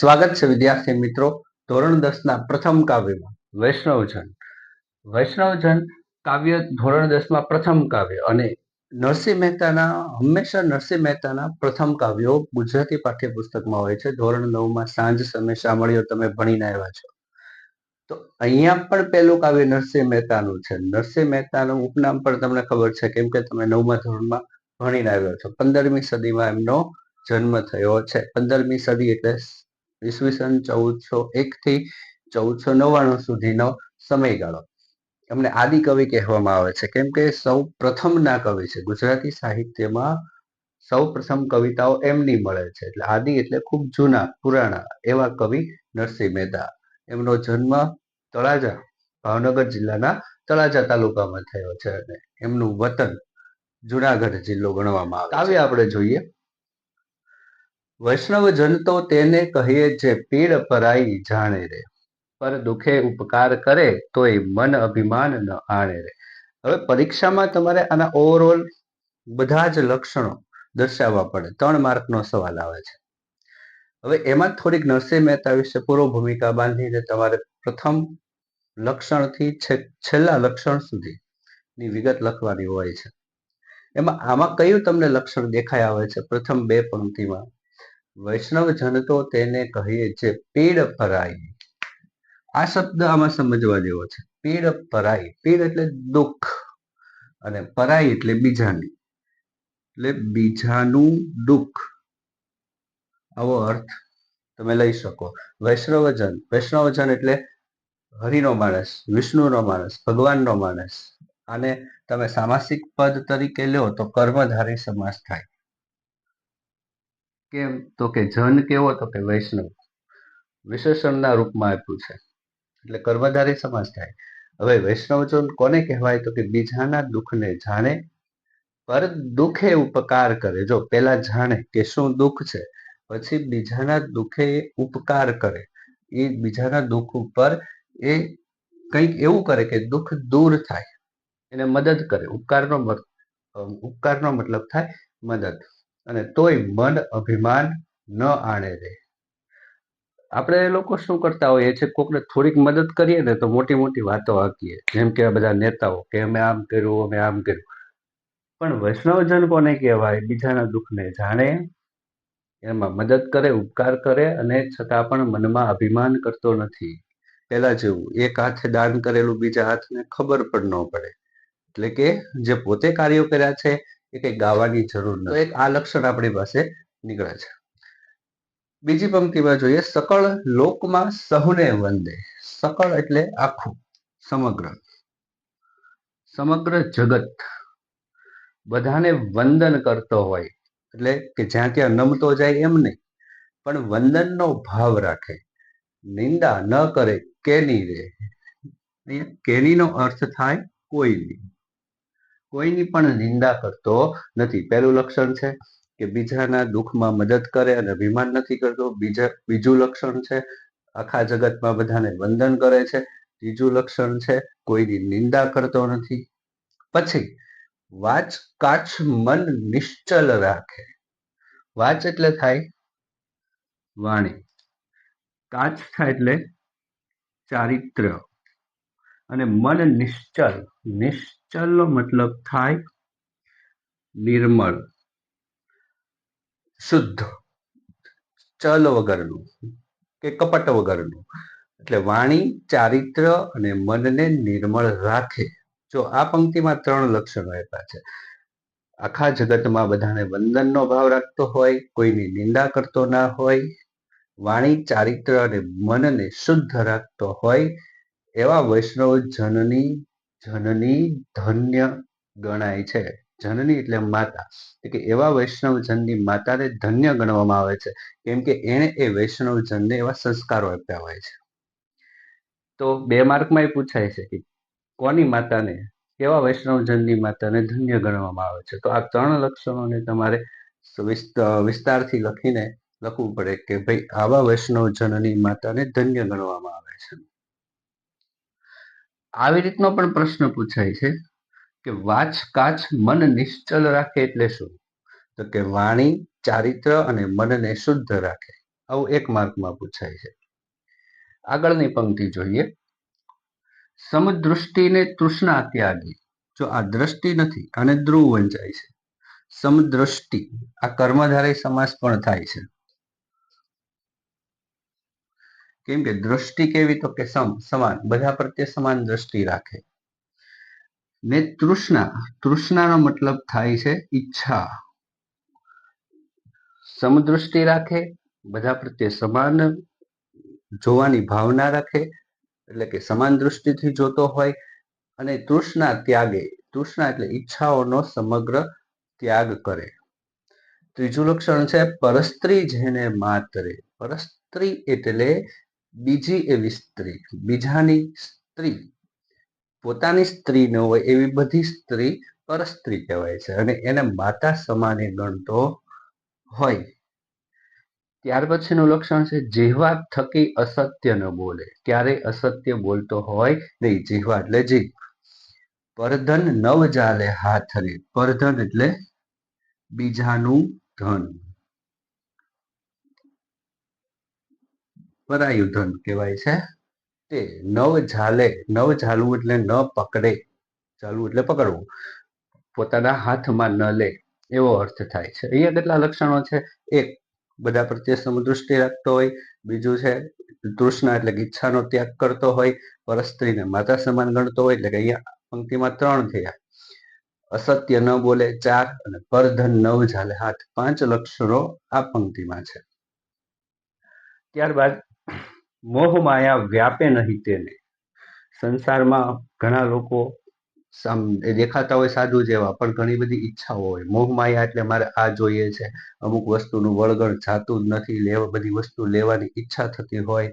સ્વાગત છે વિદ્યાર્થી મિત્રો. ધોરણ દસના પ્રથમ કાવ્યમાં. વૈષ્ણવજન. વૈષ્ણવજન કાવ્ય ધોરણ દસમાં પ્રથમ કાવ્ય અને નરસિંહ મહેતાના, હંમેશા નરસિંહ મહેતાના પ્રથમ કાવ્યો ગુજરાતી પાઠ્યપુસ્તકમાં હોય છે. ધોરણ નવમાં સાંજ સમય સાંભળ્યો, તમે ભણીને આવ્યા છો. તો અહીંયા પણ પહેલું કાવ્ય નરસિંહ મહેતાનું છે. નરસિંહ મહેતાનું ઉપનામ પણ તમને ખબર છે, કેમ કે તમે નવમા ધોરણમાં ભણીને આવ્યો છો. પંદરમી સદીમાં એમનો જન્મ થયો છે. પંદરમી સદી એટલે ઈસવીસન ચૌદસો એક થી ચૌદસો નવ્વાણું સુધીનો સમયગાળો. એમને આદિ કવિ કહેવામાં આવે છે. કેમ કે સૌ પ્રથમના કવિ છે. ગુજરાતી સાહિત્યમાં સૌ પ્રથમ કવિતાઓ એમની મળે છે. એટલે આદિ એટલે ખૂબ જૂના, પુરાણા એવા કવિ નરસિંહ મહેતા. એમનો જન્મ તળાજા, ભાવનગર જિલ્લાના તળાજા તાલુકામાં થયો છે અને એમનું વતન જુનાગઢ જિલ્લો ગણવામાં આવે કાવ્ય આપણે જોઈએ. વૈષ્ણવ જન તો તેને કહીએ જે પીડ પરાઈ જાણે રે, પર દુખે ઉપકાર કરે તોય મન અભિમાન ન આણે રે. હવે પરીક્ષામાં તમારે આના ઓવરઓલ બધા જ લક્ષણો દર્શાવવા પડે. ત્રણ માર્કનો સવાલ આવે છે. હવે એમાં થોડીક નરસિંહ મહેતા વિશે પૂર્વ ભૂમિકા બાંધીને તમારે પ્રથમ લક્ષણથી છેલ્લા લક્ષણ સુધીની વિગત લખવાની હોય છે. એમાં આમાં કયું તમને લક્ષણ દેખાય આવે છે? પ્રથમ બે પંક્તિમાં વૈષ્ણવ જન તો તેને કહીએ છે, પીડ પરાઈ. આ શબ્દ આમાં સમજવા જેવો છે. પીડ પરાઈ. પીડ એટલે દુઃખ અને પરાઈ એટલે બીજાની. એટલે બીજાનું દુઃખ. આવો અર્થ તમે લઈ શકો. વૈષ્ણવજન. વૈષ્ણવજન એટલે હરિનો માણસ, વિષ્ણુનો માણસ, ભગવાનનો માણસ. અને તમે સામાસિક પદ તરીકે લો તો કર્મધારી સમાસ થાય. કેમ? તો કે જન કેવો તો કે વૈષ્ણવ. વિશેષણના રૂપમાં આપ્યું છે. એટલે કર્મધારી સમાસ થાય. હવે વૈષ્ણવજન કોને કહેવાય? તો કે બીજાના દુઃખને જાણે, પર દુઃખે ઉપકાર કરે. જો પેલા જાણે કે શું દુઃખ છે, પછી બીજાના દુઃખે ઉપકાર કરે. એ બીજાના દુઃખ ઉપર એ કંઈક એવું કરે કે દુઃખ દૂર થાય. એને મદદ કરે. ઉપકારનો ઉપકારનો મતલબ થાય મદદ. અને તોય મન અભિમાન ન આણે રે. આપણે લોકો શું કરતા હોઈએ છે કોકને થોડીક મદદ કરીએ ને તો મોટી મોટી વાતો આકીએ જેમ કે બધા નેતાઓ કે અમે આમ કર્યું, અમે આમ કર્યું. પણ વૈષ્ણવજન કોને કહેવાય? બીજાના દુઃખને જાણે, એમાં મદદ કરે, ઉપકાર કરે અને છતાં પણ મનમાં અભિમાન કરતો નથી. પેલા જેવું, એક હાથે દાન કરેલું બીજા હાથને ખબર પણ ન પડે. એટલે કે જે પોતે કાર્યો કર્યા છે એ કઈ ગાવાની જરૂર નથી. એક આ લક્ષણ આપણી પાસે નીકળે છે. બીજી પંક્તિમાં જોઈએ, સકળ લોકમાં સહુને વંદે. સકળ એટલે આખું, સમગ્ર. સમગ્ર જગત બધાને વંદન કરતો હોય. એટલે કે જ્યાં ત્યાં નમતો જાય એમ નહીં, પણ વંદનનો ભાવ રાખે. નિંદા ન કરે, કેની રે. કેનીનો અર્થ થાય કોઈની કોઈની પણ નિંદા કરતો નથી. પહેલું લક્ષણ છે કે બીજાના દુઃખમાં મદદ કરે અને અભિમાન નથી કરતો. બીજા, બીજું લક્ષણ છે આખા જગતમાં બધાને વંદન કરે છે. ત્રીજું લક્ષણ છે કોઈની નિંદા કરતો નથી. પછી વાચ, કાચ, મન નિશ્ચલ રાખે. વાચ એટલે થાય વાણી. કાચ થાય એટલે ચારિત્ર. અને મન નિશ્ચલ નિશ્ચલનો મતલબ થાય નિર્મળ, શુદ્ધ. ચલ વગરનું કે કપટ વગરનું. એટલે વાણી, ચારિત્ર અને મનને નિર્મળ રાખે. જો આ પંક્તિમાં ત્રણ લક્ષણો આપ્યા છે. આખા જગતમાં બધાને વંદનનો ભાવ રાખતો હોય, કોઈની નિંદા કરતો ના હોય, વાણી, ચારિત્ર અને મનને શુદ્ધ રાખતો હોય, એવા વૈષ્ણવ જનની જનની ધન્ય ગણાય છે. જનની એટલે માતા. કે એવા વૈષ્ણવ જનની માતાને ધન્ય ગણવામાં આવે છે. કેમ કે એણે એ વૈષ્ણવ જનને એવા સંસ્કારો આપ્યા હોય છે. તો બે માર્કમાં એ પૂછાય છે કે કોની માતાને, કેવા વૈષ્ણવજનની માતાને ધન્ય ગણવામાં આવે છે? તો આ ત્રણ લક્ષણોને તમારે વિસ્તારથી લખીને લખવું પડે કે ભાઈ આવા વૈષ્ણવજનની માતાને ધન્ય ગણવામાં આવે છે. આવી રીતનો પણ પ્રશ્ન પૂછાય છે કે વાચ કાચ મન નિશ્ચલ રાખે એટલે શું? તો કે વાણી ચારિત્ર અને મનને શુદ્ધ રાખે. આવું એક માર્કમાં પૂછાય છે. આગળની પંક્તિ જોઈએ. સમદૃષ્ટિને તૃષ્ણા ત્યાગી. જો આ દ્રષ્ટિ નથી અને ધ્રુવ વંચાય છે. સમદ્રષ્ટિ આ કર્મધારય સમાસ પણ થાય છે. કેમ કે દ્રષ્ટિ કેવી તો કે સમ, સમાન, બધા પ્રત્યે સમાન દ્રષ્ટિ રાખે. ને તૃષ્ણા, તૃષ્ણાનો મતલબ થાય છે ઈચ્છા. સમદૃષ્ટિ રાખે, બધા પ્રત્યે સમાન જોવાની ભાવના રાખે, એટલે કે સમાન દૃષ્ટિથી જોતો હોય, અને તૃષ્ણા ત્યાગે. તૃષ્ણા એટલે ઈચ્છાઓનો સમગ્ર ત્યાગ કરે. ત્રીજું લક્ષણ છે પરસ્ત્રી જેને માતરે. પરસ્ત્રી એટલે બીજી એવી સ્ત્રી, બીજાની સ્ત્રી. પોતાની સ્ત્રી ન હોય એવી બધી સ્ત્રી પરસ્ત્રી કહેવાય છે અને એને માતા સમાને ગણતો હોય. ત્યાર પછીનું લક્ષણ છે જીહવા થકી અસત્ય ન બોલે. ક્યારેય અસત્ય બોલતો હોય? નહીં, જીહવા એટલે જીભ. પરધન નવ જાલે હાથ રે પરધન એટલે બીજાનું ધન. પરાયું ધન કહેવાય છે. તે નવ ઝાલે, નવ ઝાલવું એટલે ન પકડે, ઝાલવું એટલે પકડવું. પોતાના હાથમાં ન લે, એવો અર્થ થાય છે. અહીંયા કેટલા લક્ષણો છે? એક, બધા પ્રત્યે સમદૃષ્ટિ રાખતો હોય. બીજું છે, તૃષ્ણા એટલે ઈચ્છાનો ત્યાગ કરતો હોય. પરસ્ત્રીને માતા સમાન ગણતો હોય એટલે કે અહીંયા પંક્તિમાં ત્રણ થયા. અસત્ય ન બોલે, ચાર અને પરધન નવ ઝાલે હાથ. પાંચ લક્ષણો આ પંક્તિમાં છે. ત્યારબાદ મોહ માયા વ્યાપે નહીં તેને. સંસારમાં ઘણા લોકો સામ દેખાતા હોય સાધુ જેવા, પણ ઘણી બધી ઈચ્છાઓ હોય. મોહ માયા એટલે મારે આ જોઈએ છે. અમુક વસ્તુનું વળગણ જાતું જ નથી, લેવા, બધી વસ્તુ લેવાની ઈચ્છા થતી હોય.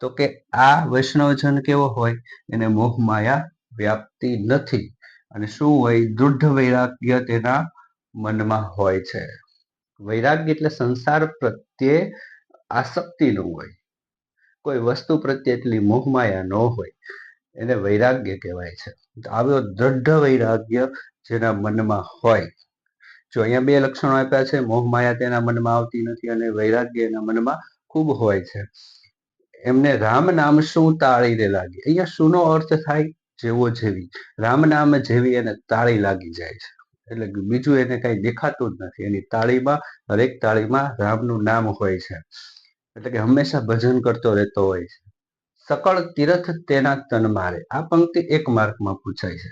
તો કે આ વૈષ્ણવજન કેવો હોય? એને મોહ માયા વ્યાપતી નથી. અને શું હોય? દૃઢ વૈરાગ્ય તેના મનમાં હોય છે. વૈરાગ્ય એટલે સંસાર પ્રત્યે આસક્તિ ન હોય. કોઈ વસ્તુ પ્રત્યે એટલી મોહમાયા ન હોય, એને વૈરાગ્ય કહેવાય છે. આવ્યો દ્રઢ વૈરાગ્ય જેના મનમાં હોય. જો અહીંયા બે લક્ષણો આપ્યા છે, મોહમાયા તેના મનમાં આવતી નથી અને વૈરાગ્ય એના મનમાં ખૂબ હોય છે. એમને રામ નામ શું તાળીને લાગે? અહીંયા શુંનો અર્થ થાય? જેવો જેવી. રામ નામ જેવી એને તાળી લાગી જાય છે. એટલે બીજું એને કઈ દેખાતું જ નથી. એની તાળીમાં, હરેક તાળીમાં રામનું નામ હોય છે. એટલે કે હંમેશા ભજન કરતો રહેતો હોય છે. સકળ તીર્થ તેના તન મારે. આ પંક્તિ એક માર્કમાં પૂછાય છે.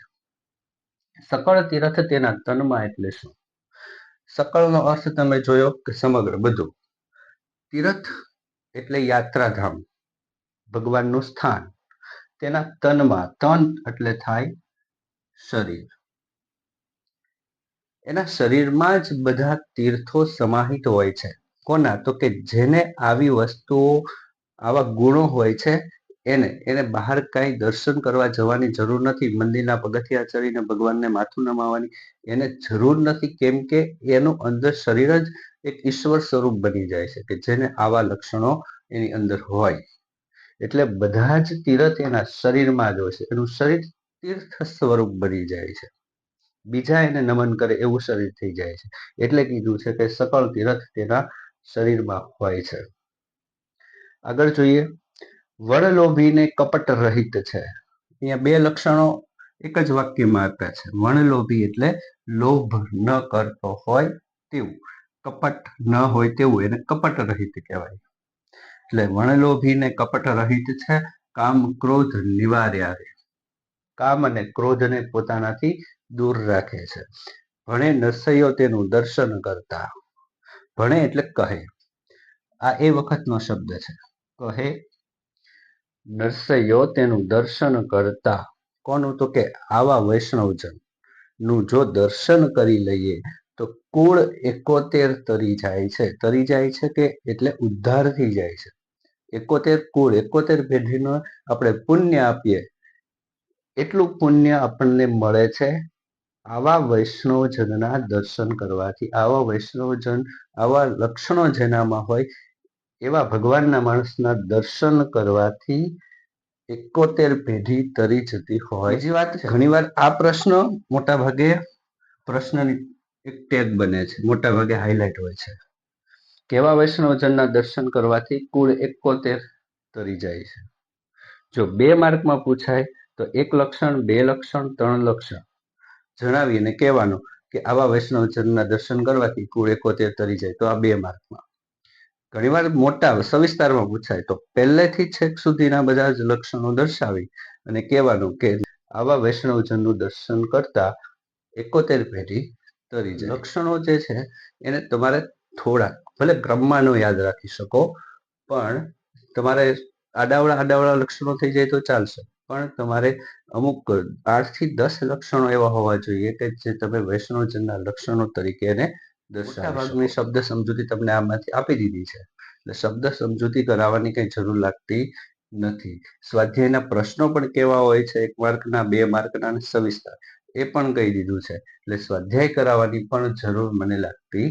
સકળ તીર્થ તેના તનમાં એટલે શું? સકળનો અર્થ તમે જોયો કે સમગ્ર બધું? તીર્થ એટલે યાત્રાધામ. ભગવાનનું સ્થાન. તેના તનમાં તન એટલે થાય શરીર. એના શરીરમાં જ બધા તીર્થો સમાહિત હોય છે. કોના તો કે જેને આવી વસ્તુઓ, આવા ગુણો હોય છે, એને એને બહાર કાંઈ દર્શન કરવા જવાની જરૂર નથી, મંદિરના પગથિયા ચડીને ભગવાનને માથું નમાવાની એને જરૂર નથી, કેમ કે એનું અંદર શરીર જ એક ઈશ્વર સ્વરૂપ બની જાય છે, કે જેને આવા લક્ષણો એની અંદર હોય. એટલે બધા જ તીર્થ એના શરીરમાં જ હોય છે, એનું શરીર તીર્થ સ્વરૂપ બની જાય છે. બીજા એને નમન કરે, એવું શરીર થઈ જાય છે. એટલે કીધું છે કે સકળ તીર્થ તેના શરીરમાં હોય છે. આગળ જોઈએ. વણલોભીને કપટ રહિત છે. અહીંયા બે લક્ષણો એક જ વાક્યમાં આપ્યા છે. વણલોભી એટલે લોભ ન કરતો હોય તેવું. કપટ ન હોય તેવું એને કપટ રહિત કહેવાય. એટલે વણલોભીને કપટ રહિત છે, કામ, ક્રોધ નિવાર્યા કામ અને ક્રોધને પોતાનાથી દૂર રાખે છે. ભણે નરસૈયો તેનું દર્શન કરતા. ભણે એટલે કહે. આ એ વખતનો શબ્દ છે. કહે, નરસૈયો, તેનું દર્શન કરતા. કોનું તો કે, આવા વૈષ્ણવજનનું જો દર્શન કરી લઈએ, તો કુળ એકોતેર તરી જાય છે. તરી જાય છે કે, એટલે ઉદ્ધાર થઈ જાય છે. એકોતેર કુળ, એકોતેર પેઢીનો આપણે પુણ્ય આપીએ. એટલું પુણ્ય આપણને મળે છે આવા વૈષ્ણવજનના દર્શન કરવાથી આવા વૈષ્ણવજન આવા લક્ષણો જેનામાં હોય એવા ભગવાનના માણસના દર્શન કરવાથી એકોતેર પેઢી તરી જતી હોય. બીજી વાત ઘણીવાર આ પ્રશ્ન મોટા ભાગે પ્રશ્નની એક ટેગ બને છે. મોટા ભાગે હાઇલાઇટ હોય છે. કેવા વૈષ્ણવજનના દર્શન કરવાથી કુળ એકોતેર તરી જાય છે? જો બે માર્કમાં પૂછાય તો એક લક્ષણ બે લક્ષણ ત્રણ લક્ષણ. જણાવીને કહેવાનું કે આવા વૈષ્ણવજનના દર્શન કરવાથી કુળ એકોતેર તરી જાય. તો આ બે માર્કમાં. ઘણીવાર મોટા, સવિસ્તારમાં પૂછાય તો પહેલેથી છેક સુધીના બધા જ લક્ષણો દર્શાવી અને કહેવાનું કે આવા વૈષ્ણવજનનું દર્શન કરતા એકોતેર પેઢી તરી જાય. લક્ષણો જે છે, એને તમારે થોડા, ભલે ક્રમમાં ન યાદ રાખી શકો, પણ તમારે આડાવડા આડાવડા લક્ષણો થઈ જાય તો ચાલશે. પણ તમારે અમુક આઠથી દસ લક્ષણો એવા હોવા જોઈએ કે જે તમે વૈષ્ણવજનના લક્ષણો તરીકે એને દર્શાવી શબ્દ સમજૂતી તમને આમાંથી આપી દીધી છે. એટલે શબ્દ સમજૂતી કરાવવાની કઈ જરૂર લાગતી નથી. સ્વાધ્યાયના પ્રશ્નો પણ કેવા હોય છે? એક માર્કના બે માર્કના અને સવિસ્તાર. એ પણ કહી દીધું છે. એટલે સ્વાધ્યાય કરાવવાની પણ જરૂર મને લાગતી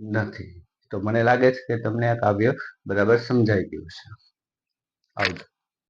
નથી. તો મને લાગે છે કે તમને આ કાવ્ય બરાબર સમજાઈ ગયું છે. આવજો.